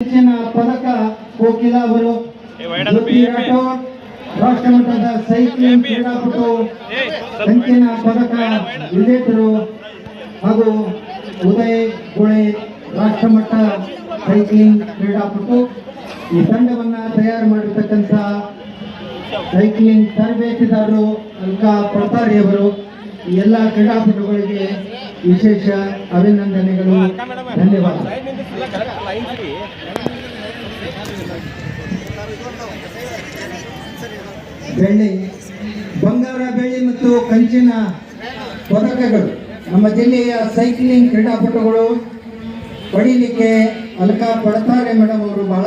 ಹೆಚ್ಚಿನ ಪದಕ ಕೋಕಿಲ ಅವರು ರಾಷ್ಟ್ರಮಟ್ಟದ ಸೈಕ್ಲಿಂಗ್ ಕ್ರೀಡಾಪಟು ಕಂಚಿನ ಪದಕ ವಿಜೇತರು ಹಾಗೂ ಉದಯ್ ಗುಳೆ ರಾಷ್ಟ್ರಮಟ್ಟ ಸೈಕ್ಲಿಂಗ್ ಕ್ರೀಡಾಪಟು ಈ ತಂಡವನ್ನ ತಯಾರು ಮಾಡಿರ್ತಕ್ಕಂಥ ಸೈಕ್ಲಿಂಗ್ ತರಬೇತಿದಾರರು ಅಲ್ಕಾ ಪ್ರತಾರಿಯವರು ಎಲ್ಲ ಕ್ರೀಡಾಪಟುಗಳಿಗೆ ವಿಶೇಷ ಅಭಿನಂದನೆಗಳು. ಧನ್ಯವಾದ. ಬೆಳ್ಳಿ ಬಂಗಾರ ಬೆಳ್ಳಿ ಮತ್ತು ಕಂಚಿನ ಪದಕಗಳು. ನಮ್ಮ ಜಿಲ್ಲೆಯ ಸೈಕ್ಲಿಂಗ್ ಕ್ರೀಡಾಪಟುಗಳು ಪಡೀಲಿಕ್ಕೆ ಅಲ್ಕಾ ಪಡ್ತಾರೆ ಮೇಡಮ್ ಅವರು ಬಹಳ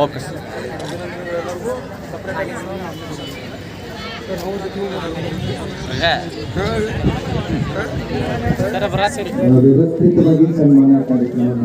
ಓಕೆ ಸರ್ ವ್ಯವಸ್ಥಿತವಾಗಿ ಸನ್ಮಾನ ಕಾರ್ಯಕ್ರಮ